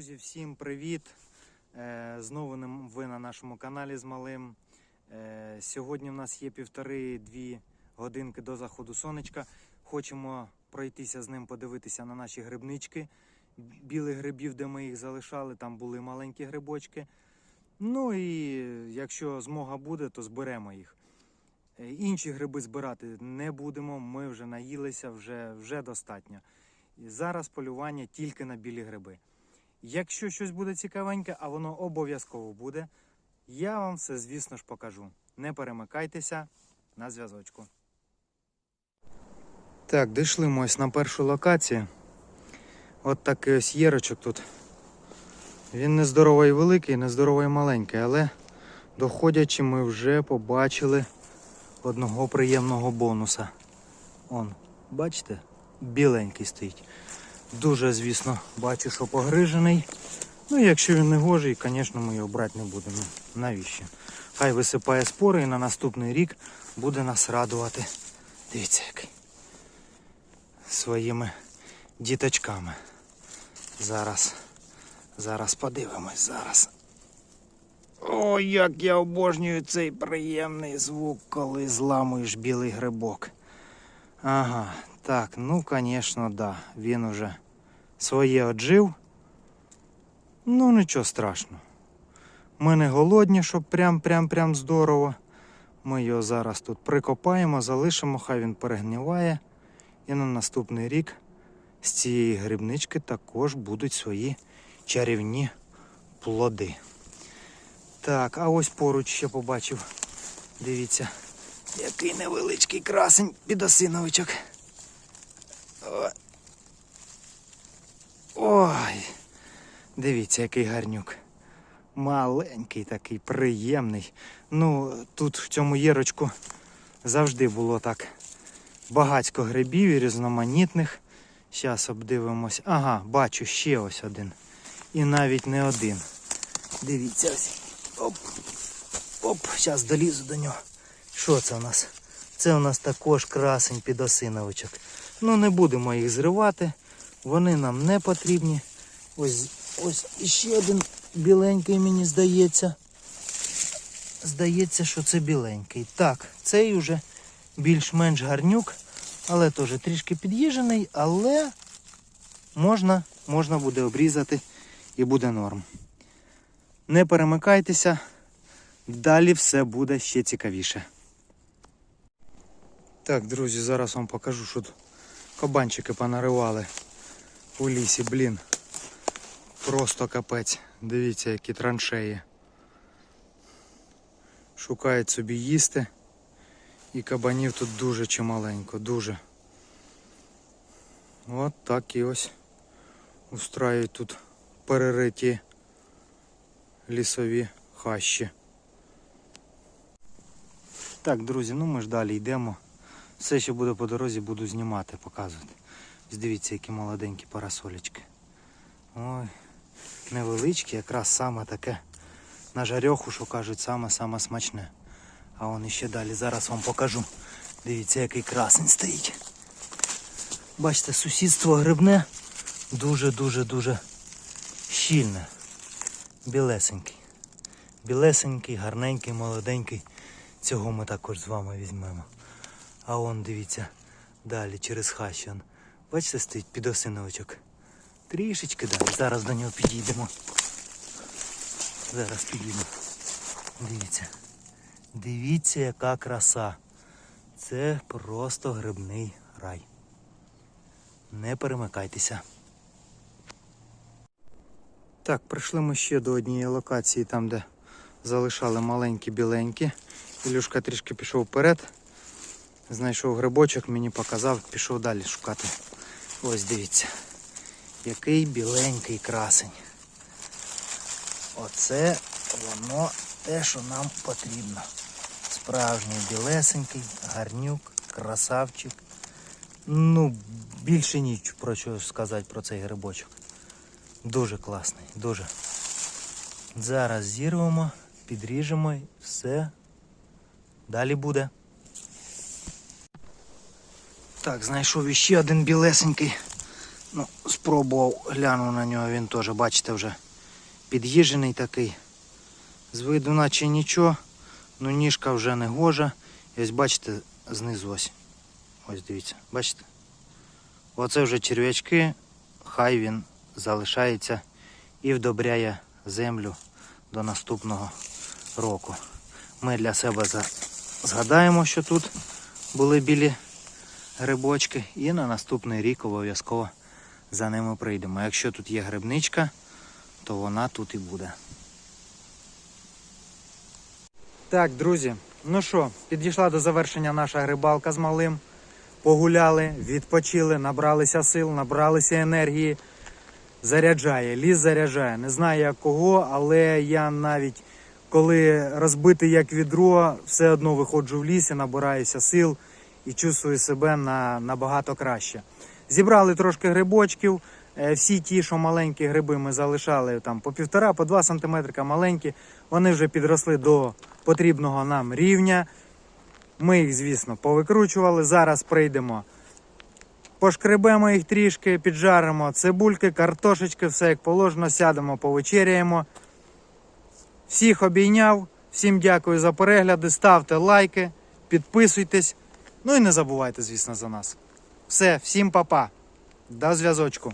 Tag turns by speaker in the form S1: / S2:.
S1: Друзі, всім привіт! Е, Знову ви на нашому каналі з малим. Е, Сьогодні в нас є півтори-дві годинки до заходу сонечка. Хочемо пройтися з ним, подивитися на наші грибнички. Білих грибів, де ми їх залишали, там були маленькі грибочки. Ну і якщо змога буде, то зберемо їх. Е, Інші гриби збирати не будемо. Ми вже наїлися, вже, вже достатньо. І зараз полювання тільки на білі гриби. Якщо щось буде цікавеньке, а воно обов'язково буде, я вам все, звісно ж, покажу. Не перемикайтеся на зв'язочку. Так, дійшли ми ось на першу локацію. От такий ось єрочок тут. Він не здоровий великий, не здоровий маленький, але доходячи, ми вже побачили одного приємного бонуса. Он, бачите, біленький стоїть. Дуже, звісно, бачу, що погрижений. Ну, якщо він не гожий, звісно, ми його брати не будемо. Навіщо? Хай висипає спори і на наступний рік буде нас радувати. Дивіться, який. Своїми діточками. Зараз. Зараз подивимось, зараз. О, як я обожнюю цей приємний звук, коли зламуєш білий грибок. Ага, так, ну, звісно, да. Він уже своє оджив. Ну, нічого страшного. Ми не голодні, щоб прям-прям-прям здорово. Ми його зараз тут прикопаємо, залишимо, хай він перегніває. І на наступний рік з цієї грибнички також будуть свої чарівні плоди. Так, а ось поруч ще побачив. Дивіться, який невеличкий красень підосиновичок. О. Ой, дивіться, який гарнюк. Маленький такий, приємний. Ну, тут в цьому єрочку завжди було так багатько грибів і різноманітних. Зараз обдивимось. Ага, бачу ще ось один. І навіть не один. Дивіться ось. Оп. Оп, зараз долізу до нього. Що це у нас? Це у нас також красень підосиновичок. Ну не будемо їх зривати. Вони нам не потрібні. Ось ось іще один біленький, мені здається. Здається, що це біленький. Так, цей уже більш-менш гарнюк, але теж трішки під'їжений, але можна, можна буде обрізати і буде норм. Не перемикайтеся, далі все буде ще цікавіше. Так, друзі, зараз вам покажу, що тут кабанчики понаривали у лісі, блін. Просто капець. Дивіться, які траншеї. Шукають собі їсти. І кабанів тут дуже чималенько, дуже. От так і ось устраюють тут перериті лісові хащі. Так, друзі, ну ми ж далі йдемо. Все, що буде по дорозі, буду знімати, показувати. Дивіться, які молоденькі парасолечки. Ой, невеличкі, якраз саме таке на жарьоху, що кажуть, саме-саме смачне. А он іще далі, зараз вам покажу. Дивіться, який красень стоїть. Бачите, сусідство грибне дуже-дуже-дуже щільне. Білесенький. Білесенький, гарненький, молоденький. Цього ми також з вами візьмемо. А он, дивіться, далі через хащан. Бачите, стоїть підосиновичок. Трішечки далі. Зараз до нього підійдемо. Зараз підійдемо. Дивіться. Дивіться, яка краса. Це просто грибний рай. Не перемикайтеся. Так, прийшли ми ще до однієї локації, там, де залишали маленькі біленькі. Ілюшка трішки пішов вперед. Знайшов грибочок, мені показав, пішов далі шукати. Ось дивіться. Який біленький красень. Оце воно те, що нам потрібно. Справжній білесенький, гарнюк, красавчик. Ну, більше ніч про що сказати про цей грибочок. Дуже класний, дуже. Зараз зірвемо, підріжемо і все. Далі буде. Так, знайшов іще один білесенький. Ну, спробував, глянув на нього, він теж, бачите, вже під'їжений такий. З виду наче нічого, ну ніжка вже не гожа. І ось бачите, знизу ось. Ось дивіться, бачите? Оце вже черв'ячки, хай він залишається і вдобряє землю до наступного року. Ми для себе згадаємо, що тут були білі грибочки, і на наступний рік обов'язково за ними прийдемо. Якщо тут є грибничка, то вона тут і буде. Так, друзі, ну що, підійшла до завершення наша грибалка з малим. Погуляли, відпочили, набралися сил, набралися енергії. Заряджає, ліс заряджає. Не знаю як кого, але я навіть коли розбитий як відро, все одно виходжу в ліс і набираюся сил і чувствую себе на, набагато краще. Зібрали трошки грибочків. Е, Всі ті, що маленькі гриби, ми залишали там по півтора, по два сантиметрика маленькі. Вони вже підросли до потрібного нам рівня. Ми їх, звісно, повикручували. Зараз прийдемо, пошкребемо їх трішки, піджаримо цибульки, картошечки, все як положено, сядемо, повечеряємо. Всіх обійняв. Всім дякую за перегляди. Ставте лайки, підписуйтесь. Ну і не забувайте, звісно, за нас. Все, всім па-па. До зв'язочку.